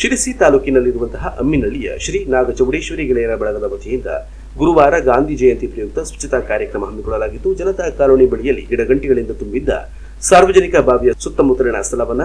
ಶಿರಸಿ ತಾಲೂಕಿನಲ್ಲಿರುವಂತಹ ಅಮ್ಮಿನಳ್ಳಿಯ ಶ್ರೀ ನಾಗಚೌಡೇಶ್ವರಿ ಗೆಳೆಯರ ಬಳಗದ ವತಿಯಿಂದ ಗುರುವಾರ ಗಾಂಧಿ ಜಯಂತಿ ಪ್ರಯುಕ್ತ ಸ್ವಚ್ಛತಾ ಕಾರ್ಯಕ್ರಮ ಹಮ್ಮಿಕೊಳ್ಳಲಾಗಿದ್ದು ಜನತಾ ಕಾಲೋನಿ ಬಳಿಯಲ್ಲಿ ಗಿಡಗಂಟಿಗಳಿಂದ ತುಂಬಿದ್ದ ಸಾರ್ವಜನಿಕ ಬಾವಿಯ ಸುತ್ತಮುತ್ತಲಿನ ಸ್ಥಳವನ್ನ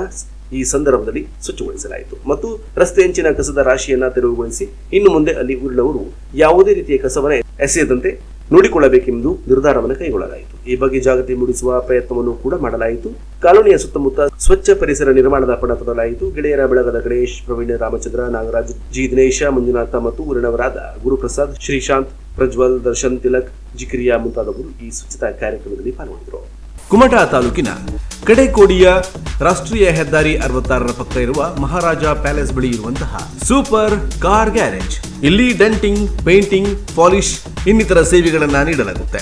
ಈ ಸಂದರ್ಭದಲ್ಲಿ ಸ್ವಚ್ಛಗೊಳಿಸಲಾಯಿತು. ಮತ್ತು ರಸ್ತೆ ಹೆಂಚಿನ ಕಸದ ರಾಶಿಯನ್ನ ತೆರವುಗೊಳಿಸಿ ಇನ್ನು ಮುಂದೆ ಅಲ್ಲಿ ಊರಿನವರು ಯಾವುದೇ ರೀತಿಯ ಕಸವನ್ನ ಎಸೆಯದಂತೆ ನೋಡಿಕೊಳ್ಳಬೇಕೆಂದು ನಿರ್ಧಾರವನ್ನು ಕೈಗೊಳ್ಳಲಾಯಿತು. ಈ ಬಗ್ಗೆ ಜಾಗೃತಿ ಮೂಡಿಸುವ ಪ್ರಯತ್ನವನ್ನು ಕೂಡ ಮಾಡಲಾಯಿತು. ಕಾಲೋನಿಯ ಸುತ್ತಮುತ್ತ ಸ್ವಚ್ಛ ಪರಿಸರ ನಿರ್ಮಾಣದ ಪಣ ತೊಡಲಾಯಿತು ಗೆಳೆಯರ ಬೆಳಗದ ಗಣೇಶ್, ಪ್ರವೀಣ್ ರಾಮಚಂದ್ರ, ನಾಗರಾಜ್, ಜಿ ದಿನೇಶ, ಮಂಜುನಾಥ ಮತ್ತು ಊರಿನವರಾದ ಗುರುಪ್ರಸಾದ್, ಶ್ರೀಶಾಂತ್, ಪ್ರಜ್ವಲ್, ದರ್ಶನ್, ತಿಲಕ್, ಜಿಕ್ರಿಯಾ ಮುಂತಾದವರು ಈ ಸ್ವಚ್ಛತಾ ಕಾರ್ಯಕ್ರಮದಲ್ಲಿ ಪಾಲ್ಗೊಂಡಿದ್ದರು. ಕುಮಟಾ ತಾಲೂಕಿನ ಕಡೆಕೋಡಿಯ ರಾಷ್ಟ್ರೀಯ ಹೆದ್ದಾರಿ ಅರವತ್ತಾರರ ಪಕ್ಕ ಇರುವ ಮಹಾರಾಜ ಪ್ಯಾಲೇಸ್ ಬಳಿ ಇರುವಂತಹ ಸೂಪರ್ ಕಾರ್ ಗ್ಯಾರೇಜ್. ಇಲ್ಲಿ ಡೆಂಟಿಂಗ್, ಪೇಂಟಿಂಗ್, ಪಾಲಿಶ್ ಇನ್ನಿತರ ಸೇವೆಗಳನ್ನ ನೀಡಲಾಗುತ್ತೆ.